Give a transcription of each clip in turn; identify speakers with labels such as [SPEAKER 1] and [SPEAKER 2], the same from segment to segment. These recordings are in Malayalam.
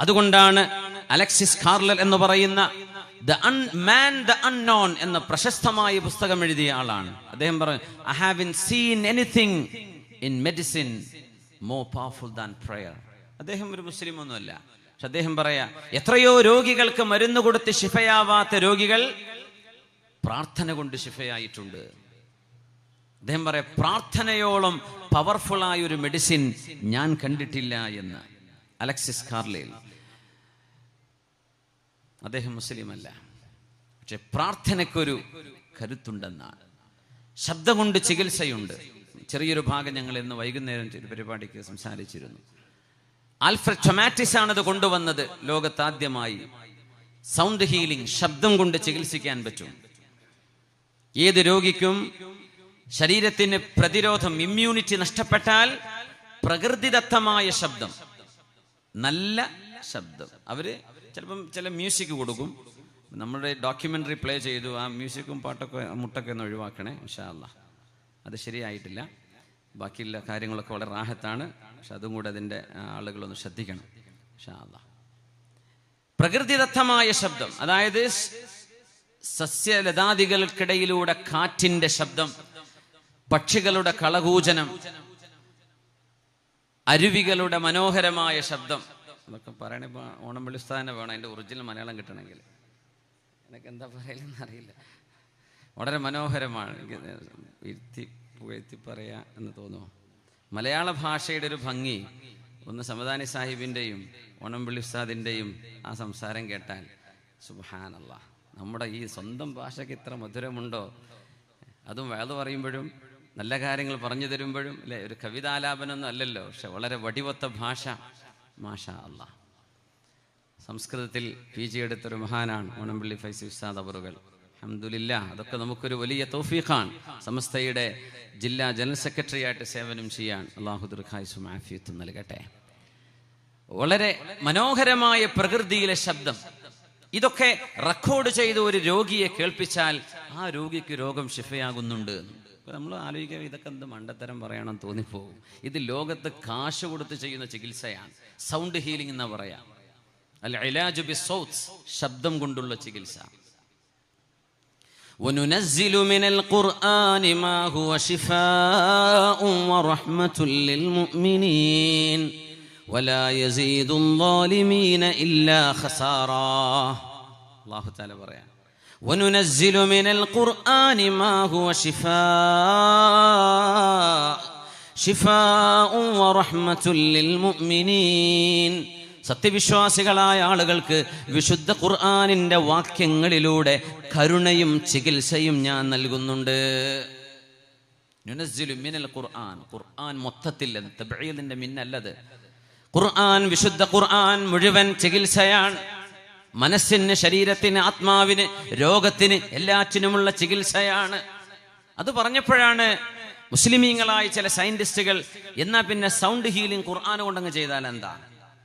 [SPEAKER 1] അതുകൊണ്ടാണ് അലക്സിസ് കാർലൽ എന്ന് പറയുന്ന the un man the unknown എന്ന പ്രശസ്തമായ പുസ്തകം എഴുതിയ ആളാണ്. അദ്ദേഹം പറഞ്ഞു I have seen anything in medicine more powerful than prayer അദ്ദേഹം ഒരു മുസ്ലിം ഒന്നുമല്ല. പക്ഷെ അദ്ദേഹം പറയാ എത്രയോ രോഗികൾക്ക് മരുന്ന് കൊടുത്ത് ശിഫയാവാത്ത രോഗികൾ പ്രാർത്ഥന കൊണ്ട് ശിഫയായിട്ടുണ്ട്. അദ്ദേഹം പറയാ പ്രാർത്ഥനയോളം പവർഫുൾ ആയ ഒരു മെഡിസിൻ ഞാൻ കണ്ടിട്ടില്ല എന്ന്. അലക്സിസ് കാർലിൽ അദ്ദേഹം മുസ്ലിം അല്ല പക്ഷെ പ്രാർത്ഥനയ്ക്കൊരു കരുത്തുണ്ടെന്നാണ്. ശബ്ദം കൊണ്ട് ചികിത്സയുണ്ട്. ചെറിയൊരു ഭാഗം ഞങ്ങൾ ഇന്ന് വൈകുന്നേരം പരിപാടിക്ക് സംസാരിച്ചിരുന്നു. ആൽഫ്രഡ് ചൊമാറ്റിസ് ആണത് കൊണ്ടുവന്നത് ലോകത്താദ്യമായി. സൗണ്ട് ഹീലിംഗ് ശബ്ദം കൊണ്ട് ചികിത്സിക്കാൻ പറ്റും. ഏത് രോഗിക്കും ശരീരത്തിന് പ്രതിരോധം ഇമ്മ്യൂണിറ്റി നഷ്ടപ്പെട്ടാൽ പ്രകൃതിദത്തമായ ശബ്ദം. നല്ല ശബ്ദം. അവർ ചിലപ്പം ചില മ്യൂസിക് കൊടുക്കും. നമ്മുടെ ഡോക്യുമെന്ററി പ്ലേ ചെയ്തു ആ മ്യൂസിക്കും പാട്ടൊക്കെ മുട്ടൊക്കെ ഒന്ന് ഒഴിവാക്കണേ ഇൻഷാ അല്ലാ അത് ശരിയായിട്ടില്ല. ബാക്കിയുള്ള കാര്യങ്ങളൊക്കെ വളരെ റാഹത്താണ്. പക്ഷെ അതും കൂടെ അതിന്റെ ആളുകളൊന്ന് ശ്രദ്ധിക്കണം ഇൻഷാ അല്ലാ പ്രകൃതിദത്തമായ ശബ്ദം. അതായത് സസ്യലതാദികൾക്കിടയിലൂടെ കാറ്റിന്റെ ശബ്ദം പക്ഷികളുടെ കളകൂജനം അരുവികളുടെ മനോഹരമായ ശബ്ദം. അതൊക്കെ ഓണം വിളിസ്ഥാനെ വേണം. അതിന്റെ ഒറിജിനൽ മലയാളം കിട്ടണമെങ്കിൽ. എനിക്ക് എന്താ പറയലെന്ന് അറിയില്ല. വളരെ മനോഹരമാണ്. ഇരുത്തി പുകഴ്ത്തി പറയാ എന്ന് തോന്നുന്നു. മലയാള ഭാഷയുടെ ഒരു ഭംഗി ഒന്ന് സമദാനി സാഹിബിന്റെയും ഓണം ഉസ്താദിന്റെയും ആ സംസാരം കേട്ടാൽ സുബാനല്ല നമ്മുടെ ഈ സ്വന്തം ഭാഷയ്ക്ക് ഇത്ര മധുരമുണ്ടോ? അതും വേദ പറയുമ്പോഴും നല്ല കാര്യങ്ങൾ പറഞ്ഞു തരുമ്പോഴും അല്ലെ? ഒരു കവിതാലാപനമൊന്നും അല്ലല്ലോ. പക്ഷെ വളരെ വടിവത്ത ഭാഷ. മാഷ അല്ല സംസ്കൃതത്തിൽ പി ജി എടുത്തൊരു മഹാനാണ് ഓണംപള്ളി ഫൈസി ഉസ്താദ് അവറുകൾ അഹമ്മദില്ല അതൊക്കെ നമുക്കൊരു വലിയ തൗഫീഖാണ്. സമസ്തയുടെ ജില്ലാ ജനറൽ സെക്രട്ടറി ആയിട്ട് സേവനം ചെയ്യാൻ അള്ളാഹു ആഫിയത്തും നൽകട്ടെ. വളരെ മനോഹരമായ പ്രകൃതിയിലെ ശബ്ദം. ഇതൊക്കെ റെക്കോർഡ് ചെയ്ത ഒരു രോഗിയെ കേൾപ്പിച്ചാൽ ആ രോഗിക്ക് രോഗം ഷിഫയാകുന്നുണ്ട് ഇപ്പൊ നമ്മൾ ആലോചിക്കുക ഇതൊക്കെ എന്ത് മണ്ടത്തരം പറയണം തോന്നിപ്പോകും ഇത് ലോകത്ത് കാശ് കൊടുത്ത് ചെയ്യുന്ന ചികിത്സയാണ് സൗണ്ട് ഹീലിംഗ് എന്നാ പറയാ അല്ല ഇലാജു ബി സൗത്ത്സ് ശബ്ദം കൊണ്ടുള്ള ചികിത്സ وننزل من القرآن ما هو شفاء ورحمة للمؤمنين ولا يزيد الظالمين إلا خسارا الله تعالى بريان وننزل من القرآن ما هو شفاء شفاء ورحمة للمؤمنين സത്യവിശ്വാസികളായ ആളുകൾക്ക് വിശുദ്ധ ഖുർആാനിന്റെ വാക്യങ്ങളിലൂടെ കരുണയും ചികിത്സയും ഞാൻ നൽകുന്നുണ്ട് നുനസ്സിലു മിനൽ ഖുർആൻ ഖുർആൻ മൊത്തത്തിൽ തബീലിന്റെ മിന്നല്ലത് ഖുർആൻ വിശുദ്ധ ഖുർആൻ മുഴുവൻ ചികിത്സയാണ് മനസ്സിന് ശരീരത്തിന് ആത്മാവിന് രോഗത്തിന് എല്ലാറ്റിനുമുള്ള ചികിത്സയാണ്. അത് പറഞ്ഞപ്പോഴാണ് മുസ്ലിമീങ്ങളായ ചില സയന്റിസ്റ്റുകൾ എന്നാ പിന്നെ സൗണ്ട് ഹീലിംഗ് ഖുർആൻ കൊണ്ടങ്ങ് ചെയ്താൽ എന്താ?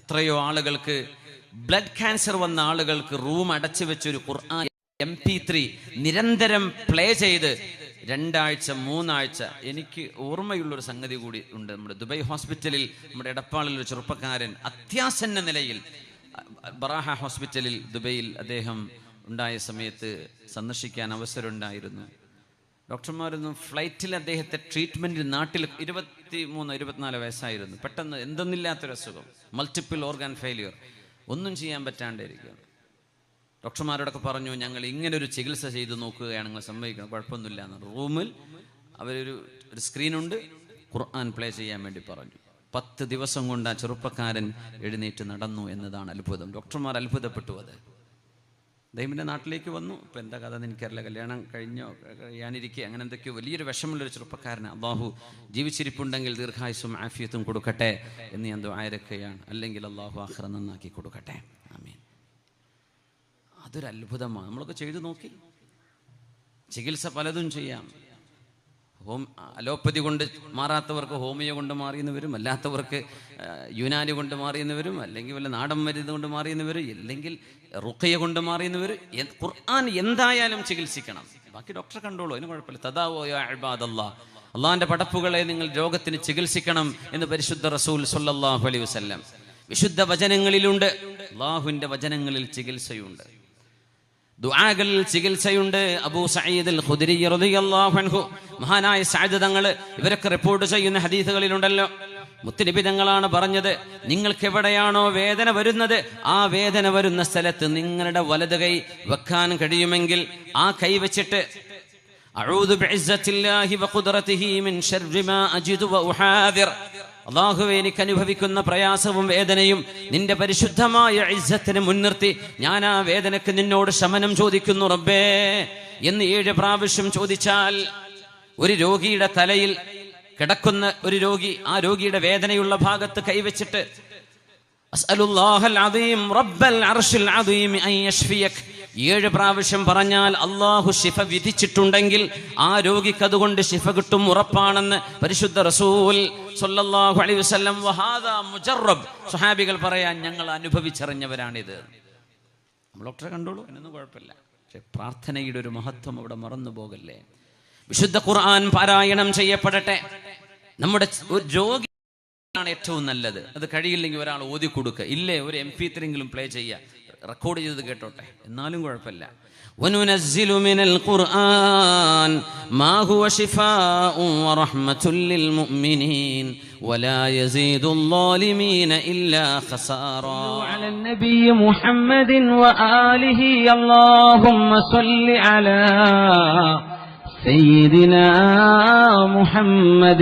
[SPEAKER 1] എത്രയോ ആളുകൾക്ക് ബ്ലഡ് ക്യാൻസർ വന്ന ആളുകൾക്ക് റൂം അടച്ചു വെച്ചൊരു ഖുർആൻ എം പി ത്രീ നിരന്തരം പ്ലേ ചെയ്ത് രണ്ടാഴ്ച മൂന്നാഴ്ച എനിക്ക് ഓർമ്മയുള്ളൊരു സംഗതി കൂടി ഉണ്ട്. നമ്മുടെ ദുബൈ ഹോസ്പിറ്റലിൽ നമ്മുടെ എടപ്പാളിൽ ഒരു ചെറുപ്പക്കാരൻ അത്യാസന്ന നിലയിൽ ബറാഹ ഹോസ്പിറ്റലിൽ ദുബൈയിൽ അദ്ദേഹം ഉണ്ടായ സമയത്ത് സന്ദർശിക്കാൻ അവസരമുണ്ടായിരുന്നു. ഡോക്ടർമാരൊന്നും ഫ്ലൈറ്റിൽ അദ്ദേഹത്തെ ട്രീറ്റ്മെന്റിൽ നാട്ടിൽ ഇരുപത്തി മൂന്ന് ഇരുപത്തിനാല് വയസ്സായിരുന്നു. പെട്ടെന്ന് എന്തെന്നില്ലാത്തൊരു അസുഖം. Multiple organ failure. ഒന്നും ചെയ്യാൻ പറ്റാണ്ടിരിക്കുകയാണ്. ഡോക്ടർമാരോടൊക്കെ പറഞ്ഞു ഞങ്ങൾ ഇങ്ങനെ ഒരു ചികിത്സ ചെയ്ത് നോക്കുകയാണ്. നിങ്ങൾ സംഭവിക്കുന്നത് കുഴപ്പമൊന്നുമില്ല എന്ന് റൂമിൽ അവരൊരു ഒരു സ്ക്രീനുണ്ട്. ഖുർആൻ പ്ലേ ചെയ്യാൻ വേണ്ടി പറഞ്ഞു. പത്ത് ദിവസം കൊണ്ട് ആ ചെറുപ്പക്കാരൻ എഴുന്നേറ്റ് നടന്നു എന്നതാണ് അത്ഭുതം. ഡോക്ടർമാർ അത്ഭുതപ്പെട്ടു അത്. ദൈവിന്റെ നാട്ടിലേക്ക് വന്നു. ഇപ്പം എന്താ കഥ എനിക്കറിയില്ല. കല്യാണം കഴിഞ്ഞോ കഴിയാനിരിക്കുക അങ്ങനെ എന്തൊക്കെയോ വലിയൊരു വിഷമുള്ളൊരു ചെറുപ്പക്കാരൻ അള്ളാഹു ജീവിച്ചിരിപ്പുണ്ടെങ്കിൽ ദീർഘായുസും ആഫിയത്തും കൊടുക്കട്ടെ എന്ന് ഞാൻ ആയിരൊക്കെയാണ് അല്ലെങ്കിൽ അള്ളാഹു ആഹ്റ നന്നാക്കി കൊടുക്കട്ടെ. ആമീൻ. അതൊരു അത്ഭുതമാണ് നമ്മളൊക്കെ ചെയ്തു നോക്കി. ചികിത്സ പലതും ചെയ്യാം. ഹോം അലോപ്പതി കൊണ്ട് മാറാത്തവർക്ക് ഹോമിയോ കൊണ്ട് മാറിയെന്ന് വരും അല്ലാത്തവർക്ക് യുനാനി കൊണ്ട് മാറിയെന്ന് വരും അല്ലെങ്കിൽ വല്ല നാടൻ മരുന്ന് കൊണ്ട് മാറിയെന്ന് വരും അല്ലെങ്കിൽ റുക്കയ കൊണ്ട് മാറിയെന്ന് ഖുർആൻ എന്തായാലും ചികിത്സിക്കണം. ബാക്കി ഡോക്ടറെ കണ്ടോളൂ അതിന് കുഴപ്പമില്ല. തദാവോ അള്ളാഹ് അള്ളാഹിന്റെ പടപ്പുകളെ നിങ്ങൾ രോഗത്തിന് ചികിത്സിക്കണം എന്ന് പരിശുദ്ധ റസൂൽ സല്ലല്ലാഹു അലൈഹി വസല്ലം. വിശുദ്ധ വചനങ്ങളിലുണ്ട് അള്ളാഹുവിന്റെ വചനങ്ങളിൽ ചികിത്സയുണ്ട്. ദുആകളിൽ ചികിത്സയുണ്ട്. അബൂ സയ്യിദ് ഖുദരി റളിയല്ലാഹു അൻഹു. മഹാനായ സഅദ് ഇവരൊക്കെ റിപ്പോർട്ട് ചെയ്യുന്ന ഹദീസുകളിലുണ്ടല്ലോ. മുത്തുനബി തങ്ങളാണ് പറഞ്ഞത് നിങ്ങൾക്ക് എവിടെയാണോ വേദന വരുന്നത് ആ വേദന വരുന്ന സ്ഥലത്ത് നിങ്ങളുടെ വലത് കൈ വെക്കാൻ കഴിയുമെങ്കിൽ ആ കൈ വെച്ചിട്ട് അഊദു ബിഇസ്സത്തില്ലാഹി വഖുദ്റതിഹി മിൻ ശർരി മാ അജിദു വഉഹാദിർ അള്ളാഹുവെ എനിക്ക് അനുഭവിക്കുന്ന പ്രയാസവും വേദനയും നിന്റെ പരിശുദ്ധമായ ഇസ്സത്തിനെ മുൻനിർത്തി ഞാൻ ആ വേദനക്ക് നിന്നോട് ശമനം ചോദിക്കുന്നു റബ്ബേ. എന്ന് ഏഴ് പ്രാവശ്യം ചോദിച്ചാൽ ഒരു രോഗിയുടെ തലയിൽ കിടക്കുന്ന ഒരു രോഗി ആ രോഗിയുടെ വേദനയുള്ള ഭാഗത്ത് കൈവച്ചിട്ട് അസ്അലുല്ലാഹൽ അദീം റബ്ബൽ അർശിൽ അദീം അൻ ഏഴ് പ്രാവശ്യം പറഞ്ഞാൽ അള്ളാഹു ശിഫ വിധിച്ചിട്ടുണ്ടെങ്കിൽ ആ രോഗിക്ക് അതുകൊണ്ട് ശിഫ കിട്ടും ഉറപ്പാണെന്ന് പരിശുദ്ധ റസൂൽ സുഹാബികൾ മുജറബ് സ്വഹാബികൾ പറയാൻ ഞങ്ങൾ അനുഭവിച്ചറിഞ്ഞവരാണിത്. നമ്മൾ ഡോക്ടറെ കണ്ടോളൂ എന്നൊന്നും കുഴപ്പമില്ല. പക്ഷെ പ്രാർത്ഥനയുടെ ഒരു മഹത്വം അവിടെ മറന്നു പോകല്ലേ? വിശുദ്ധ ഖുർആൻ പാരായണം ചെയ്യപ്പെടട്ടെ. നമ്മുടെ ഒരു രോഗിയാണ് ഏറ്റവും നല്ലത്. അത് കഴിയില്ലെങ്കിൽ ഒരാൾ ഓതി കൊടുക്കുക ഇല്ലേ ഒരു എം പി ത്രീങ്കിലും പ്ലേ ചെയ്യുക. റെക്കോർഡ് ചെയ്തത് കേട്ടോട്ടെ എന്നാലും കുഴപ്പമില്ല وننزل من القرآن ما هو شفاء ورحمة للمؤمنين ولا يزيد الظالمين إلا خسارا
[SPEAKER 2] على النبي محمد وآله اللهم صل على سيدنا محمد